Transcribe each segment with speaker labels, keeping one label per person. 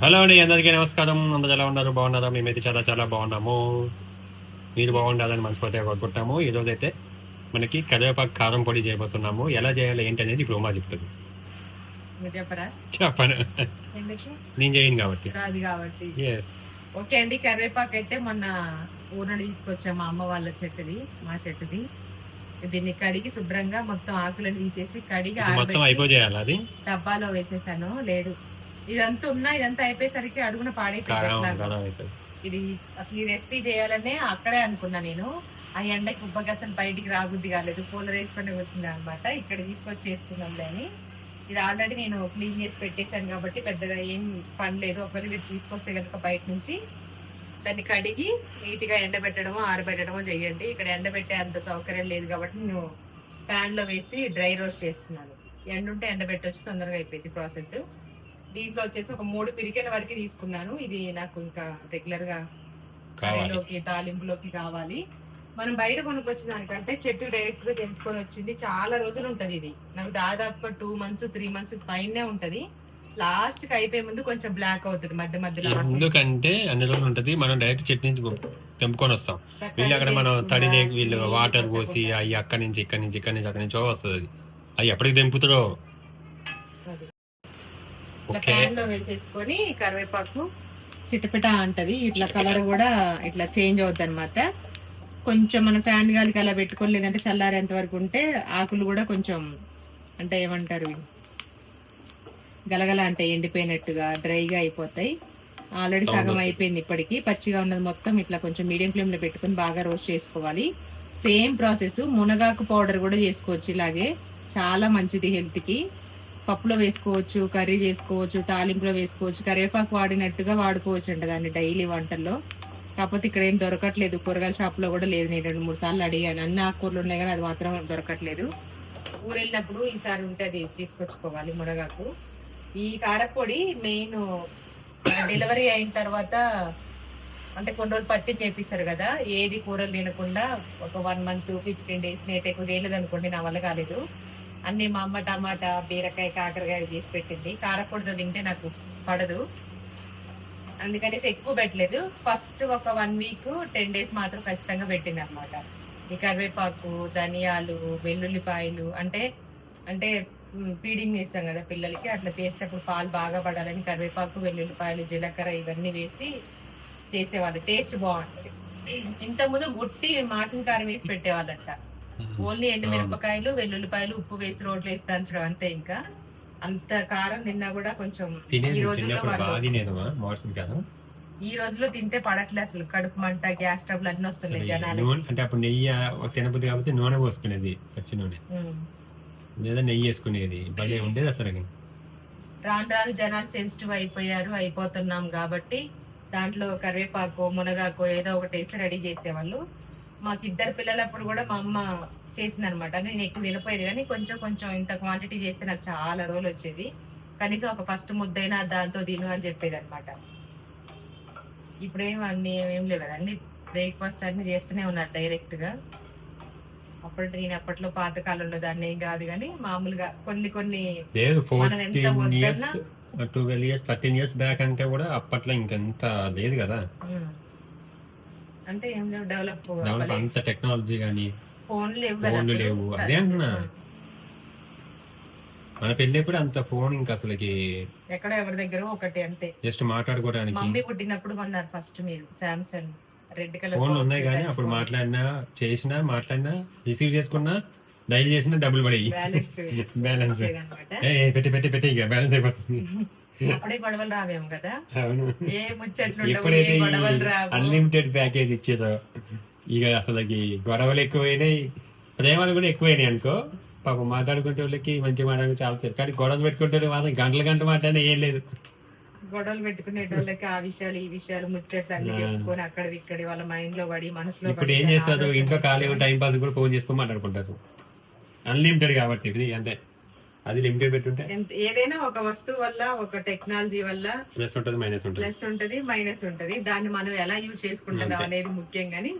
Speaker 1: Hello అండి అందరికీ నమస్కారం. అందరూ ఎలా ఉన్నారు? బాగున్నారా? మేమైతే చాలా చాలా బాగున్నాము. మీరు బాగుండాలని మనస్ఫూర్తిగా కోరుకుంటాము. ఈ రోజు అయితే మనకి కరివేపాకు కారం పొడి చేయబోతున్నాము. ఎలా చేయాలి ఏంటి అనేది ఇప్పుడు ఉమా చెప్తుంది చెప్పను. నేను చేయను కాబట్టి. ఎస్
Speaker 2: ఓకే అండి కరివేపాకు అయితే మొన్న ఊరు నుండి తీసుకొచ్చాం మా అమ్మ వాళ్ళ చెట్టుది మా చెట్టుది. దీన్ని కడిగి శుభ్రంగా మొత్తం ఆకులను తీసేసి కడిగి
Speaker 1: మొత్తం
Speaker 2: ఆరబెట్టి
Speaker 1: అయిపో చేయాలి అది?
Speaker 2: డబ్బాలో వేసేసాను. లేదు ఇదంతా ఉన్నా ఇదంతా అయిపోయేసరికి అడుగున పాడైపోయింది ఇది అసలు ఈ రెసిపీ చేయాలనే అక్కడే అనుకున్నా నేను. ఆ ఎండకి ఉబ్బకి అసలు బయటికి రాబుద్ది కాలేదు. కూలర్ వేసుకొని వచ్చింది అనమాట ఇక్కడ తీసుకొచ్చి చేసుకున్నాంలే అని. ఇది ఆల్రెడీ నేను క్లీన్ చేసి పెట్టేశాను కాబట్టి పెద్దగా ఏం పని లేదు. ఒకవేళ మీరు తీసుకొస్తే కనుక బయట నుంచి దాన్ని కడిగి నీట్గా ఎండబెట్టడమో ఆరబెట్టడమో చేయండి. ఇక్కడ ఎండబెట్టే అంత సౌకర్యం లేదు కాబట్టి నేను ప్యాన్లో వేసి డ్రై రోస్ట్ చేస్తున్నాను. ఎండ ఉంటే ఎండబెట్టొచ్చు తొందరగా అయిపోయింది ప్రాసెస్. దీంట్లో వచ్చేసి ఒక మూడు పిరికెల వరకు తీసుకున్నాను. ఇది నాకు ఇంకా
Speaker 1: రెగ్యులర్గా
Speaker 2: కర్రీలోకి తాలింపులోకి కావాలి. మనం బయట కొనుక్కొచ్చిన దానికంటే చెట్టు డైరెక్ట్గా తెంపుకొని వచ్చింది. చాలా రోజులు ఉంటది ఇది. నాకు దాదాపు టూ మంత్స్ త్రీ మంత్స్ పైనే ఉంటది. లాస్ట్కి అయిపోయే ముందు కొంచెం బ్లాక్ అవుతుంది మధ్య మధ్యలో
Speaker 1: ఎందుకంటే అన్ని రోజులు ఉంటుంది మనం డైరెక్ట్ చట్నీ తెంపుకొని వస్తాం. వీళ్ళు అక్కడ మనం తడి వీళ్ళు వాటర్ పోసి అవి అక్కడి నుంచి ఇక్కడి నుంచి ఇక్కడి నుంచి అక్కడి నుంచి వస్తుంది అది. అవి ఎప్పటికి తెంపుతారో
Speaker 2: అది. ఇట్లా pan లో వేసేసుకొని కరివేపాకు చిటపిట అంటది. ఇట్లా కలర్ కూడా ఇట్లా చేంజ్ అవుద్ది అనమాట కొంచెం మనం ఫ్యాన్ గాలికి అలా పెట్టుకొని లేదంటే చల్లారేంత వరకు ఉంటే ఆకులు కూడా కొంచెం అంటే ఏమంటారు? గలగల అంటే ఎండిపోయినట్టుగా డ్రైగా అయిపోతాయి. ఆల్రెడీ సగం అయిపోయింది ఇప్పటికి. పచ్చిగా ఉన్నది మొత్తం ఇట్లా కొంచెం మీడియం ఫ్లేమ్లో పెట్టుకొని బాగా రోస్ట్ చేసుకోవాలి. సేమ్ ప్రాసెస్ మునగాకు పౌడర్ కూడా చేసుకోవచ్చు ఇలాగే. చాలా మంచిది హెల్త్కి పప్పులో వేసుకోవచ్చు కర్రీ చేసుకోవచ్చు తాలింపులో వేసుకోవచ్చు కరివేపాకు వాడినట్టుగా వాడుకోవచ్చు అంట దాన్ని డైలీ వంటల్లో. కాకపోతే ఇక్కడ ఏం దొరకట్లేదు. కూరగాయల షాప్లో కూడా లేదు. నేను రెండు మూడు సార్లు అడిగాను. అన్ని ఆకుకూరలు ఉన్నాయి కానీ అది మాత్రం దొరకట్లేదు. ఊరు వెళ్ళినప్పుడు ఈసారి ఉంటే అది తీసుకొచ్చుకోవాలి మునగాకు. ఈ కారపొడి మెయిన్ డెలివరీ అయిన తర్వాత అంటే కొన్ని రోజులు పత్తి చేపిస్తారు కదా. ఏది కూరలు తినకుండా ఒక వన్ మంత్ ఫిఫ్టీన్ డేస్ నేట్ ఎక్కువ చేయలేదు అనుకోండి నా వల్ల కాలేదు. అన్ని మా అమ్మ టమాటా బీరకాయ కాకరకాయ చేసి పెట్టింది. కారకూడదు తింటే నాకు పడదు. అందుకనేసి ఎక్కువ పెట్టలేదు. ఫస్ట్ ఒక వన్ వీక్ టెన్ డేస్ మాత్రం ఖచ్చితంగా పెట్టింది అనమాట ఈ కరివేపాకు ధనియాలు వెల్లుల్లిపాయలు అంటే అంటే ఫీడింగ్ చేస్తాం కదా పిల్లలకి అట్లా చేసేటప్పుడు పాలు బాగా పడాలని కరివేపాకు వెల్లుల్లిపాయలు జీలకర్ర ఇవన్నీ వేసి చేసేవాళ్ళు. టేస్ట్ బాగుంటుంది. ఇంతకుముందు గుట్టి మాసిన కారం వేసి పెట్టేవాళ్ళంట. ఓన్లీ ఎండు మిరపకాయలు వెల్లుల్లిపాయలు ఉప్పు వేసి రోట్లు వేసి దంచడం అంతే ఇంకా. అంత కారం తిన్నా కూడా కొంచెం ఈ రోజుల్లో వాళ్ళు ఈ రోజులో తింటే పడట్లే అసలు. కడుపు మంట గ్యాస్ ట్రబుల్ అన్ని వస్తున్నాయి జనాలు
Speaker 1: అంటే అప్పుడు నెయ్యి తినబుద్ది కాబట్టి నూనె పోసుకునేది పచ్చి నూనె. లేదా నెయ్యి వేసుకునేది. భలే ఉండేది అసలు
Speaker 2: రాను రాను జనాలు సెన్సిటివ్ అయిపోయారు అయిపోతున్నాం కాబట్టి దాంట్లో కరివేపాకు మునగాకు ఏదో ఒకటి వేసి రెడీ చేసేవాళ్ళు. మాకు ఇద్దరు పిల్లలప్పుడు కూడా మా అమ్మ చేసింది అనమాట నేను ఎక్కువ తినపోయేది కానీ కొంచెం కొంచెం ఇంత క్వాంటిటీ చేస్తే నాకు చాలా రోజులు వచ్చేది. కనీసం ఒక ఫస్ట్ ముద్దైనా దాంతో తిను అని చెప్పేది అనమాట ఇప్పుడేం అన్ని ఏం లేవు కదా అన్ని బ్రేక్ఫాస్ట్ అన్ని చేస్తూనే ఉన్నారు డైరెక్ట్గా అప్పుడు నేను అప్పట్లో పాత కాలంలో దాన్ని ఏం కాదు కానీ మామూలుగా కొన్ని కొన్ని మనం ఎంత
Speaker 1: ఇయర్స్
Speaker 2: వద్దన్నా-
Speaker 1: twelve years thirteen years back అంటే కూడా అప్పట్లో ఇంకెంత లేదు కదా.
Speaker 2: అంటే ఏం లేవు డెవలప్
Speaker 1: డెవలప్ అంత టెక్నాలజీ కానీ
Speaker 2: ఫోన్లు లేవు
Speaker 1: ఫోన్లు. లేవు. అదే అంటున్నా మన పెళ్ళేప్పుడు అంత ఫోన్ ఇంకా అసలుకి
Speaker 2: ఎక్కడో ఎవరి దగ్గర ఒకటి అంతే.
Speaker 1: జస్ట్ మాట్లాడుకోవడానికి.
Speaker 2: మమ్మీ పుట్టినప్పుడు కొన్నారు ఫస్ట్ మీరు సామ్సంగ్ రెడ్ కలర్
Speaker 1: ఫోన్లు ఉన్నాయి కానీ అప్పుడు మాట్లాడినా చేసినా మాట్లాడినా రిసీవ్ చేసుకున్నా డైల్ చేసినా డబ్బులు పడేవి
Speaker 2: బ్యాలెన్స్
Speaker 1: బ్యాలెన్స్ పెట్టి పెట్టి పెట్టి ఇక. బ్యాలెన్స్ అయిపోతుంది.
Speaker 2: అప్పుడే గొడవలు రావేమో కదా. ఏ ముచ్చట్లు
Speaker 1: ఎప్పుడైతే అన్లిమిటెడ్ ప్యాకేజ్ ఇచ్చేదో ఇక అసలుకి గొడవలు ఎక్కువైనాయి ప్రేమలు కూడా ఎక్కువైనాయి అనుకో. పాపం మాట్లాడుకుంటే వాళ్ళకి మంచిగా మాట్లాడుకుంటే చాలా సేపు. కానీ గొడవలు పెట్టుకుంటే మాత్రం గంటల గంట మాట్లాడినా ఏం లేదు.
Speaker 2: గొడవలు పెట్టుకునే వాళ్ళకి ఆ విషయాలు ఈ విషయాలు ముచ్చట్లు అన్ని చెప్పుకొని అక్కడ ఇక్కడి వాళ్ళ మైండ్లో పడి మనసులో
Speaker 1: ఇప్పుడు
Speaker 2: పడి
Speaker 1: ఏం చేస్తారు? ఇంట్లో ఖాళీ టైం పాస్ కూడా ఫోన్ చేసుకొని మాట్లాడుకుంటారు. అన్లిమిటెడ్ కాబట్టి ఇది అంటే అది లిమిటెడ్ పెట్టుంటే?
Speaker 2: ఏదైనా ఒక వస్తువు వల్ల ఒక టెక్నాలజీ వల్ల
Speaker 1: ప్లస్ ఉంటుంది మైనస్ ఉంటుంది.
Speaker 2: ప్లస్ ఉంటది మైనస్ ఉంటది. దాన్ని మనం ఎలా యూజ్ చేసుకుంటున్నాం అనేది ముఖ్యం గాని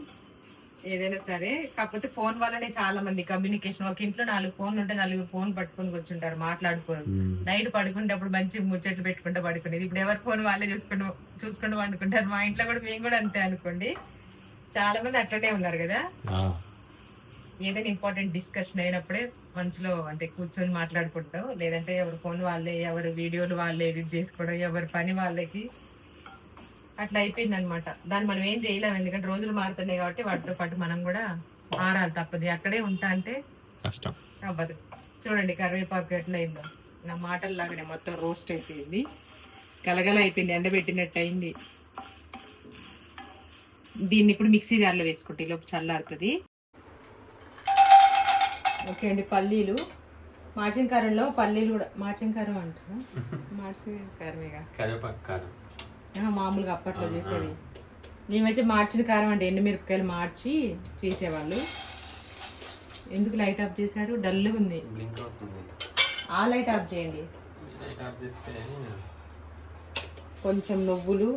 Speaker 2: ఏదైనా సరే. కాకపోతే ఫోన్ వల్లనే చాలా మంది కమ్యూనికేషన్ ఒక ఇంట్లో నాలుగు ఫోన్లు ఉంటే నలుగురు ఫోన్ పట్టుకొని కూర్చుంటారు మాట్లాడుకోరు. నైట్ పడుకునేటప్పుడు మంచి ముచ్చట్లు పెట్టుకుంటూ పడుకునేది. ఇప్పుడు ఎవరి ఫోన్ వాళ్ళే చూసుకుంటూ చూసుకుంటూ పండుకుంటారు మా ఇంట్లో కూడా మేము కూడా అంతే అనుకోండి. చాలా మంది అట్లనే ఉన్నారు కదా. ఏదైనా ఇంపార్టెంట్ డిస్కషన్ అయినప్పుడే మంచిలో అంటే కూర్చొని మాట్లాడుకుంటాం. లేదంటే ఎవరి ఫోన్ వాళ్ళే ఎవరి వీడియోలు వాళ్ళే ఎడిట్ చేసుకోవడం ఎవరి పని వాళ్ళకి అట్లా అయిపోయింది అనమాట దాన్ని మనం ఏం చేయలేము ఎందుకంటే రోజులు మారుతున్నాయి కాబట్టి వాటితో పాటు మనం కూడా మారాలి తప్పదు. అక్కడే ఉంటా అంటే
Speaker 1: కష్టం.
Speaker 2: అవ్వదు. చూడండి కరివేపాకు ఎట్లా అయిందో. నా మాటల్లాగానే మొత్తం రోస్ట్ అయిపోయింది. కలగల అయిపోయింది ఎండబెట్టినట్టు అయింది దీన్ని ఇప్పుడు మిక్సీ జార్లో వేసుకుంటే ఈ లోపు చల్లారుతుంది. ఓకే అండి పల్లీలు. మార్చిన కారంలో పల్లీలు కూడా మార్చిన కారం అంటారా? మార్చిన కారమేగా?
Speaker 1: కరివేపాకు కారం.
Speaker 2: ఆహా, మామూలుగా అప్పట్లో చేసేది మేమైతే మార్చిన కారం అంటే ఎండుమిరపకాయలు మార్చి చేసేవాళ్ళు. ఎందుకు లైట్ ఆఫ్ చేశారు? డల్గా ఉంది. ఆ లైట్ ఆఫ్ చేయండి. కొంచెం నువ్వులు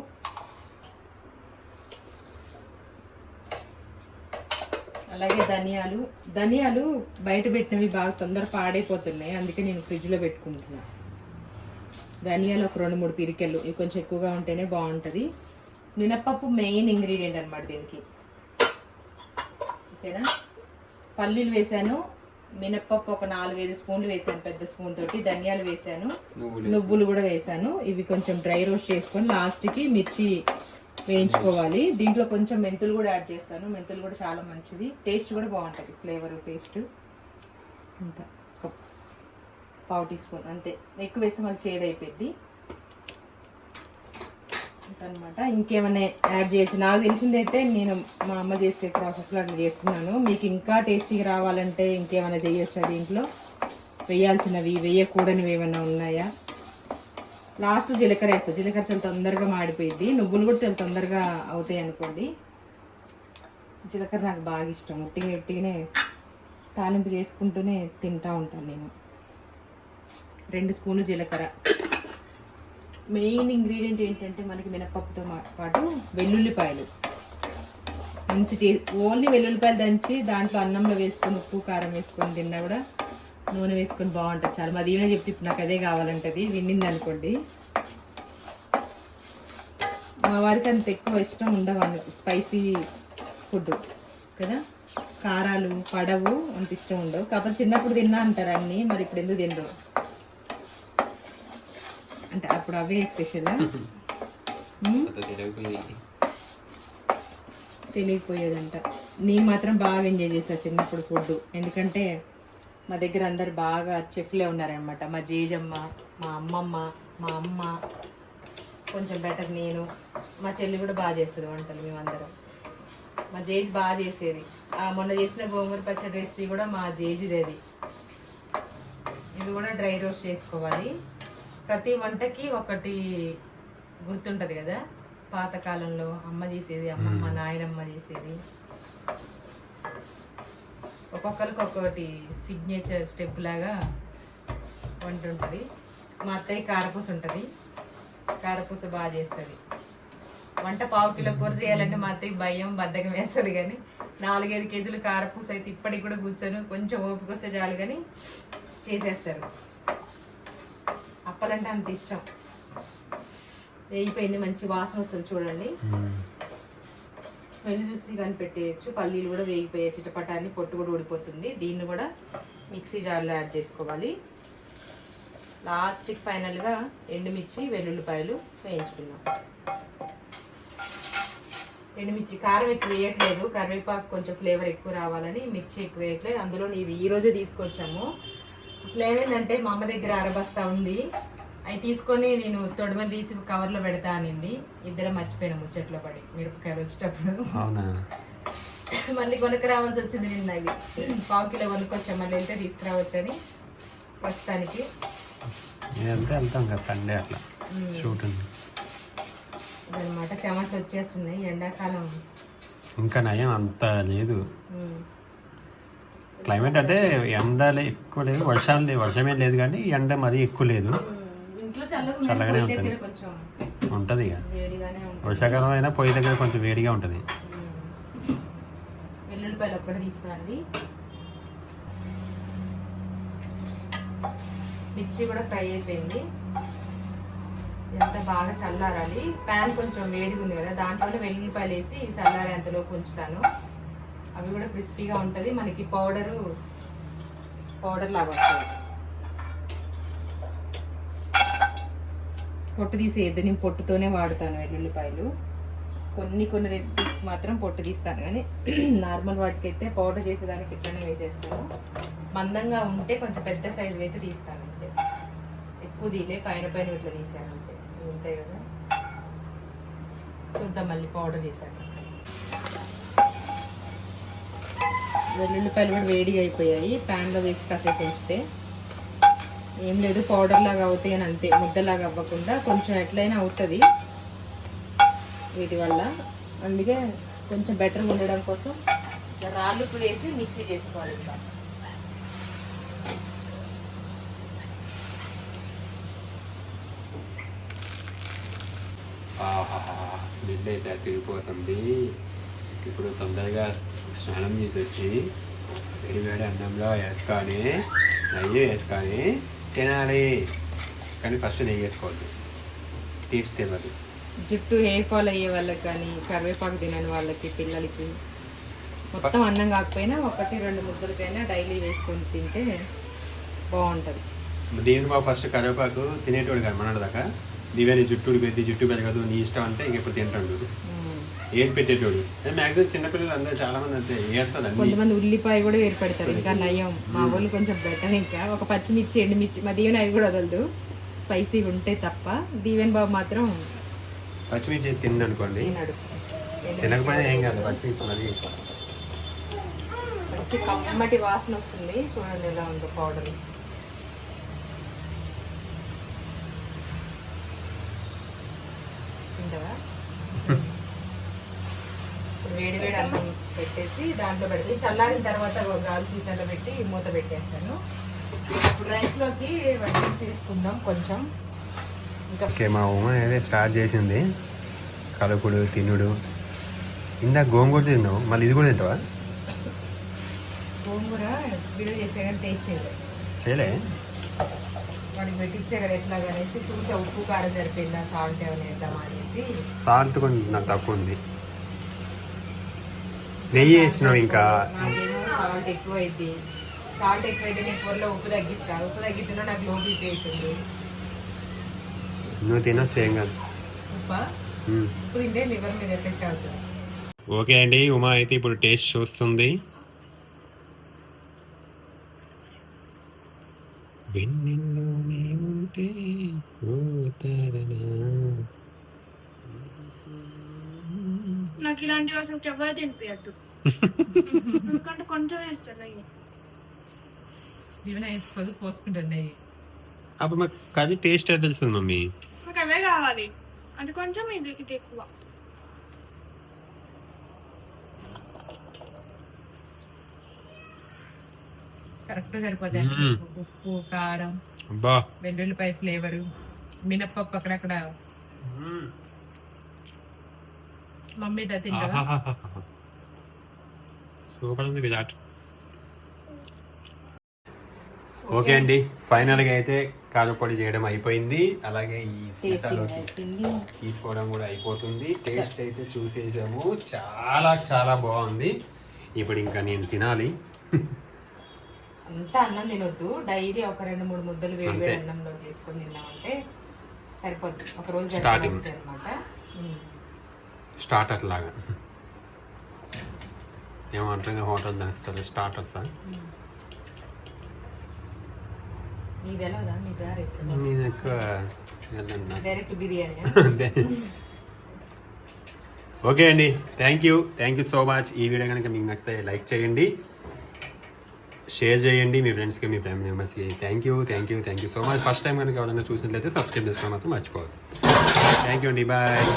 Speaker 2: అలాగే ధనియాలు. ధనియాలు బయట పెట్టినవి బాగా తొందర పాడైపోతున్నాయి. అందుకే నేను ఫ్రిడ్జ్లో పెట్టుకుంటున్నా. ధనియాలు ఒక రెండు మూడు పిరికెళ్ళు. ఇవి కొంచెం ఎక్కువగా ఉంటేనే బాగుంటుంది. మినప్పప్పు మెయిన్ ఇంగ్రీడియంట్ అన్నమాట దీనికి. ఓకేనా? పల్లీలు వేసాను. మినప్పప్పు ఒక నాలుగైదు స్పూన్లు వేసాను పెద్ద స్పూన్ తోటి. ధనియాలు వేసాను.
Speaker 1: నువ్వులు
Speaker 2: కూడా వేసాను. ఇవి కొంచెం డ్రై రోస్ట్ చేసుకొని లాస్ట్కి మిర్చి వేయించుకోవాలి. దీంట్లో కొంచెం మెంతులు కూడా యాడ్ చేస్తాను. మెంతులు కూడా చాలా మంచిది. టేస్ట్ కూడా బాగుంటుంది. Flavour taste. అంత పావు టీ స్పూన్. అంతే. ఎక్కువ వేస్తే మళ్ళీ చేదు అయిపోద్ది అనమాట ఇంకేమైనా యాడ్ చేసి నాకు తెలిసిందైతే నేను మా అమ్మ చేసే ప్రాసెస్లో అట్లా చేస్తున్నాను. మీకు ఇంకా టేస్టీగా రావాలంటే ఇంకేమైనా చేయొచ్చా దీంట్లో? వేయాల్సినవి వేయకూడనివి ఏమైనా ఉన్నాయా? లాస్ట్ జీలకర్ర వేస్తా. జీలకర్ర చాలా తొందరగా మాడిపోయింది నువ్వులు కూడా చాలా తొందరగా అవుతాయి అనుకోండి. జీలకర్ర నాకు బాగా ఇష్టం. ఉట్టిగా ఉట్టిగానే తాలింపు చేసుకుంటూనే తింటూ ఉంటాను నేను. రెండు స్పూన్లు జీలకర్ర. మెయిన్ ఇంగ్రీడియంట్ ఏంటంటే మనకి మినపప్పుతో పాటు వెల్లుల్లిపాయలు. మంచి టేస్ట్ ఓన్లీ వెల్లుల్లిపాయలు దంచి దాంట్లో అన్నంలో వేసుకొని ఉప్పు కారం వేసుకొని తిన్నా కూడా నూనె వేసుకొని బాగుంటుంది చాలా. మా దీవెన చెప్తే ఇప్పుడు నాకు అదే కావాలంటది. విన్నింది అనుకోండి. మా వారికి అంత ఎక్కువ ఇష్టం ఉండవు స్పైసీ ఫుడ్ కదా? కారాలు పడవు అంత ఇష్టం ఉండవు. కాకపోతే చిన్నప్పుడు తిన్నా అంటారు అన్ని మరి ఇప్పుడు ఎందుకు తినరు? అంటే అప్పుడు అవే స్పెషల్. తెలియకపోయేదంట. నేను మాత్రం బాగా ఎంజాయ్ చేసా చిన్నప్పుడు ఫుడ్. ఎందుకంటే మా దగ్గర అందరు బాగా చెఫ్లే ఉన్నారనమాట మా జేజమ్మ మా అమ్మమ్మ మా అమ్మ కొంచెం బెటర్ నేను. మా చెల్లి కూడా బాగా చేస్తుంది వంటలు మేమందరం. మా జేజ్ బాగా చేసేది. ఆ మొన్న చేసిన గోంగూర పచ్చడి రెసిపీ కూడా మా జేజిదేది. ఇవి కూడా డ్రై రోస్ట్ చేసుకోవాలి. ప్రతి వంటకి ఒకటి గుర్తుంటది కదా? పాతకాలంలో అమ్మ చేసేది అమ్మమ్మ నాయనమ్మ చేసేది. ఒక్కొక్కరికి ఒక్కొక్కటి సిగ్నేచర్ స్టెప్ లాగా వంట ఉంటుంది మా అత్తయ్య కారపూస ఉంటుంది. కారపూస బాగా చేస్తుంది. వంట పావు కిలో కూర చేయాలంటే మా అత్తయ్య భయం బద్దకం వేస్తుంది కానీ నాలుగైదు కేజీలు కారపూస అయితే ఇప్పటికి కూడా కూర్చొని కొంచెం ఓపిక వస్తే చాలు కానీ చేసేస్తారు. అప్పలంటే అంత ఇష్టం. వేయిపోయింది మంచి వాసన వస్తుంది చూడండి. స్మెల్ చూసి కానీ పెట్టేయచ్చు పల్లీలు కూడా వేగిపోయాయి చిటపటాన్ని పొట్టు కూడా ఊడిపోతుంది. దీన్ని కూడా మిక్సీ జార్లో యాడ్ చేసుకోవాలి. లాస్ట్కి ఫైనల్గా ఎండుమిర్చి వెల్లుల్లిపాయలు వేయించుకుందాం. ఎండుమిర్చి కారం ఎక్కువ వేయట్లేదు. కరివేపాకు కొంచెం ఫ్లేవర్ ఎక్కువ రావాలని మిర్చి ఎక్కువ వేయట్లేదు. అందులో ఇది ఈరోజే తీసుకొచ్చాము. అసలు ఏమైందంటే మా అమ్మ దగ్గర అరబస్తా ఉంది. అవి తీసుకొని నేను తొడిమ తీసి కవర్లో పెడతా అనింది. ఇద్దరం మర్చిపోయిన ముచ్చట్లో పడి. మిరపకాయలు వచ్చేటప్పుడు.
Speaker 1: అవునా?
Speaker 2: మళ్ళీ కొనుక్క రావాల్సి వచ్చింది నిన్న ఇవి పావు కిలో కొనుక్కొచ్చాం మళ్ళీ వెళ్తే తీసుకురావచ్చని ప్రస్తుతానికి.
Speaker 1: నేనంటే వెళ్తాం కదా సండే అట్లా. షూట్ ఉంది
Speaker 2: ఇదనమాట చెమటలు వచ్చేస్తున్నాయి. ఎండాకాలం.
Speaker 1: ఇంకా నయం. అంత లేదు. క్లైమేట్ అంటే ఎండ ఎక్కువ లేదు. వర్షాలు వర్షమే లేదు కానీ ఎండ మరీ ఎక్కువ లేదు.
Speaker 2: ఇంట్లో
Speaker 1: చల్లగానే ఉంటుంది. ఉంటుంది ఇక.
Speaker 2: వేడిగానే ఉంటుంది.
Speaker 1: వర్షాకాలం అయినా పొయ్యి దగ్గర కొంచెం వేడిగా ఉంటుంది.
Speaker 2: వెల్లుల్లిపాయలు ఒక్కటి తీస్తా అండి. మిర్చి కూడా ఫ్రై అయిపోయింది. ఇదంతా బాగా చల్లారాలి. ప్యాన్ కొంచెం వేడిగా ఉంది కదా దాంట్లోనే వెల్లుల్లిపాయలు వేసి ఇవి చల్లారే అంతలోపు ఉంచుతాను. అవి కూడా క్రిస్పీగా ఉంటుంది. మనకి పౌడరు పౌడర్ లాగా వస్తుంది. పొట్టు తీసేయద్దు. నేను పొట్టుతోనే వాడుతాను వెల్లుల్లిపాయలు. కొన్ని కొన్ని రెసిపీస్ మాత్రం పొట్టు తీస్తాను. కానీ నార్మల్ వాటికైతే పౌడర్ చేసేదానికి ఇట్లనే వేసేస్తాను. మందంగా ఉంటే కొంచెం పెద్ద సైజు అయితే తీస్తాను అంతే. ఎక్కువ తీలే పైన పైన ఇట్లా తీసాను అంతే. ఉంటాయి కదా. చూద్దాం మళ్ళీ పౌడర్ చేశాక. వెల్లుల్లిపాయలు కూడా వేడిగా అయిపోయాయి. ప్యాన్లో వేసి కాసేపు ఉంచితే ఏం లేదు పౌడర్ లాగా అవుతాయి అని అంతే. ముద్దలాగా అవ్వకుండా కొంచెం ఎట్లయినా అవుతుంది. వీటి వల్ల. అందుకే కొంచెం బెటర్గా ఉండడం కోసం రాళ్ళు ఉప్పు వేసి మిక్సీ చేసుకోవాలి
Speaker 1: స్మెల్ అయితే తిరిగిపోతుంది. ఇప్పుడు తొందరగా స్నానం చేసి వచ్చి వేడి వేడి అన్నంలో వేసుకొని నెయ్యి వేసుకొని తినాలి కానీ ఫస్ట్ నెయ్యి వేసుకోవద్దు. టేస్ట్ తెలియదు
Speaker 2: జుట్టు హెయిర్ ఫాల్ అయ్యే వాళ్ళకి కానీ కరివేపాకు తినని వాళ్ళకి పిల్లలకి మొత్తం అన్నం కాకపోయినా ఒకటి రెండు ముద్దలకైనా డైలీ వేసుకొని తింటే బాగుంటుంది.
Speaker 1: దీని బాబు ఫస్ట్ కరివేపాకు తినేటోడు కాదు మనడు దాకా. దివ్యాని జుట్టు పెద్ద జుట్టు పెరగదు నీ ఇష్టం అంటే ఇంక ఇప్పుడు తింటాడు. ఏం పెట్టేటోడు? మ్యాక్సిమం చిన్నపిల్లలు అందరూ చాలా మంది అంతే అన్ని.
Speaker 2: కొంతమంది ఉల్లిపాయ కూడా వేరు పెడతారు ఇంకా నయం. మా వాళ్ళు కొంచెం బెటర్ ఇంకా ఒక పచ్చిమిర్చి ఎండుమిర్చి మా దీవెన అవి కూడా వదలదు. స్పైసీగా ఉంటే తప్ప దీవెన్ బాబు మాత్రం
Speaker 1: పచ్చిమిర్చి తింది అనుకోండి తినకపోయినా ఏం కాదు పచ్చిమిర్చి మరి
Speaker 2: మంచి కమ్మటి వాసన వస్తుంది. చూడండి ఎలా ఉందో పౌడర్ తింటావా? వేడి వేడి అన్నం పెట్టేసి దాంట్లో పెడితే. చల్లారిన తర్వాత ఒక గాలి సీసాలో పెట్టి మూత పెట్టేస్తాను. ఇప్పుడు రైస్లోకి వంట చేసుకుందాం కొంచెం.
Speaker 1: ఓకే మా ఉమ అయితే స్టార్ట్ చేసింది. కలుపుడు తినుడు. ఇందాక గోంగూర తిన్నావు మళ్ళీ ఇది కూడా తింటావా?
Speaker 2: గోంగూర వీడియో చేసే కానీ టేస్ట్ చేయలేదు.
Speaker 1: చేయలే?
Speaker 2: వాడికి పెట్టించే కదా ఎట్లా అనేసి చూసా ఉప్పు కారం సరిపోయిందా సాల్ట్ ఏమైనా వేద్దామా అనేసి.
Speaker 1: సాల్ట్ కొంచెం నాకు తక్కువ ఉంది. నెయ్యి వేసినావు ఇంకా?
Speaker 2: సాల్ట్ ఎక్కువ అయింది సాల్ట్ ఎక్కువ అయితే నేను కూరలో ఉప్పు తగ్గిస్తా. ఉప్పు తగ్గిస్తున్నా నాకు లో బీపీ అవుతుంది.
Speaker 1: నువ్వు తినొచ్చు ఏం కాదు.
Speaker 2: ఉప్ప? తింటే లివర్ మీద ఎఫెక్ట్ అవుతుంది.
Speaker 1: ఓకే అండి ఉమా అయితే ఇప్పుడు టేస్ట్ చూస్తుంది. వెన్నెల్లో మేముంటే ఓ తారనా.
Speaker 3: నాకు ఇలాంటివి అసలు ఎవరు తినిపించద్దు ఎందుకంటే కొంచెం వేస్తాను నెయ్యి
Speaker 2: దీవెన వేసుకోదు పోసుకుంటుంది నెయ్యి.
Speaker 1: అప్పుడు మాకు కది టేస్ట్ అయితే తెలుస్తుంది మమ్మీ?
Speaker 3: నాకు అవే కావాలి. అది కొంచెం ఇది ఇది ఎక్కువ.
Speaker 2: కరెక్ట్ సరిపోతుంది
Speaker 1: మ్మ్.
Speaker 2: ఉప్పు కారం
Speaker 1: అబ్బా.
Speaker 2: వెల్లుల్లిపాయ ఫ్లేవరు మినప్పప్పు అక్కడక్కడ. మమ్మీ
Speaker 1: సూపర్ ఉంది విరాట్. ఓకే అండి. ఫైనల్గా అయితే కారపొడి చేయడం అయిపోయింది. అలాగే ఈ సీసాలోకి తీసుకోవడం కూడా అయిపోతుంది. టేస్ట్ అయితే చూసేసాము. చాలా చాలా బాగుంది. ఇప్పుడు ఇంకా నేను తినాలి.
Speaker 2: అంతా అన్నం తినొద్దు. డైలీ ఒక రెండు మూడు ముద్దలు వేడి వేడి. అన్నంలో తీసుకొని తిన్నామంటే సరిపోద్ది. ఒక రోజు
Speaker 1: Starting.
Speaker 2: అనమాట
Speaker 1: స్టార్టర్ లాగా ఏమంటారు హోటల్ దాస్తారు స్టార్టర్స్ నేను ఎక్కువ ఓకే అండి. Thank you. Thank you so much. ఈ వీడియో కనుక మీకు నచ్చితే లైక్ చేయండి. షేర్ చేయండి. మీ ఫ్రెండ్స్కి మీ ఫ్యామిలీ మెంబర్స్కి thank you. Thank you. Thank you so much. First time కనుక ఎవరైనా చూసినట్లయితే సబ్స్క్రైబ్ చేసుకోవడం మాత్రం మర్చిపోవద్దు. థ్యాంక్ యూ అండి. బాయ్.